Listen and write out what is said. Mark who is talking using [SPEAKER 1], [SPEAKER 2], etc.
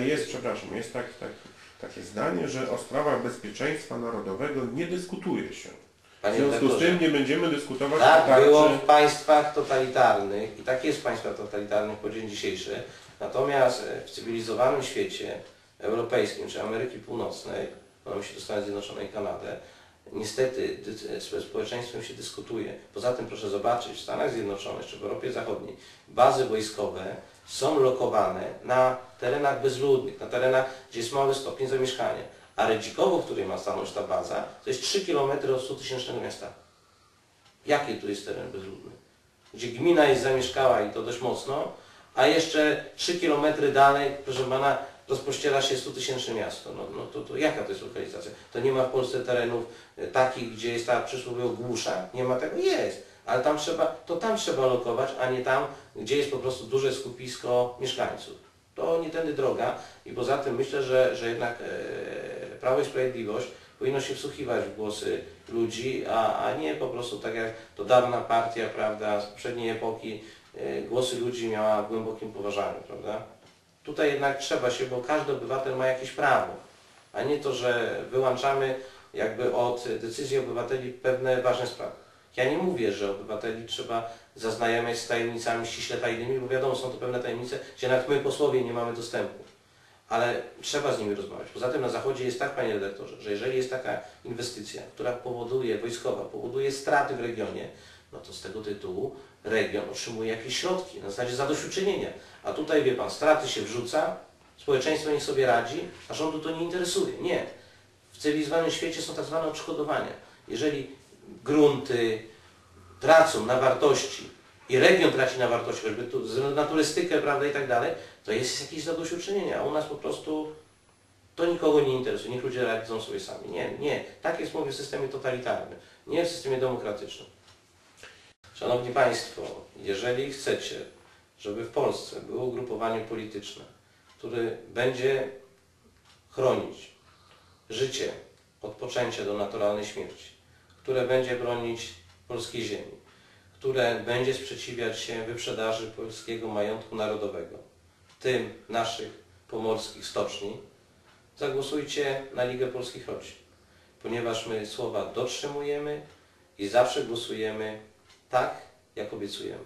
[SPEAKER 1] jest, przepraszam, jest tak, tak, takie zdanie, że o sprawach bezpieczeństwa narodowego nie dyskutuje się. W
[SPEAKER 2] Panie
[SPEAKER 1] związku z tym nie będziemy dyskutować o
[SPEAKER 2] Tak
[SPEAKER 1] tarczy.
[SPEAKER 2] było w państwach totalitarnych i tak jest w państwach totalitarnych po dzień dzisiejszy. Natomiast e, w cywilizowanym świecie europejskim czy Ameryki Północnej, mamy się do Stanów Zjednoczonych i Kanadę, niestety ze społeczeństwem się dyskutuje. Poza tym proszę zobaczyć, w Stanach Zjednoczonych czy w Europie Zachodniej bazy wojskowe są lokowane na terenach bezludnych, na terenach, gdzie jest mały stopień zamieszkania. A Redzikowo, w której ma stanąć ta baza, to jest 3 km od 100 tysięcznego miasta. Jaki tu jest teren bezludny? Gdzie gmina jest zamieszkała i to dość mocno, a jeszcze 3 km dalej, proszę pana, rozpościera się 100 tysięczne miasto. No, no to, to jaka to jest lokalizacja? To nie ma w Polsce terenów e, takich, gdzie jest ta przysłowiowa głusza? Nie ma tego? Jest. Ale tam trzeba, to tam trzeba lokować, a nie tam, gdzie jest po prostu duże skupisko mieszkańców. To nie tędy droga i poza tym myślę, że, że jednak e, Prawo i Sprawiedliwość powinno się wsłuchiwać w głosy ludzi, a, a nie po prostu tak jak to dawna partia, prawda, z poprzedniej epoki, e, głosy ludzi miała w głębokim poważaniu, prawda. Tutaj jednak trzeba się, bo każdy obywatel ma jakieś prawo, a nie to, że wyłączamy jakby od decyzji obywateli pewne ważne sprawy. Ja nie mówię, że obywateli trzeba zaznajamiać z tajemnicami ściśle tajnymi, bo wiadomo, są to pewne tajemnice, gdzie nawet my posłowie nie mamy dostępu ale trzeba z nimi rozmawiać. Poza tym na Zachodzie jest tak, panie redaktorze, że jeżeli jest taka inwestycja, która powoduje, wojskowa, powoduje straty w regionie, no to z tego tytułu region otrzymuje jakieś środki na zasadzie zadośćuczynienia. A tutaj, wie pan, straty się wrzuca, społeczeństwo niech sobie radzi, a rządu to nie interesuje. Nie. W cywilizowanym świecie są tak zwane odszkodowania. Jeżeli grunty tracą na wartości i region traci na wartości, choćby tu, na turystykę, prawda, i tak dalej, to jest jakieś zadośćuczynienie, a u nas po prostu to nikogo nie interesuje, niech ludzie radzą sobie sami. Nie, nie. Tak jest, mówię, w systemie totalitarnym, nie w systemie demokratycznym. Szanowni Państwo, jeżeli chcecie, żeby w Polsce było ugrupowanie polityczne, które będzie chronić życie od poczęcia do naturalnej śmierci, które będzie bronić polskiej ziemi, które będzie sprzeciwiać się wyprzedaży polskiego majątku narodowego, tym naszych pomorskich stoczni, zagłosujcie na Ligę Polskich Rodzin, ponieważ my słowa dotrzymujemy i zawsze głosujemy tak, jak obiecujemy.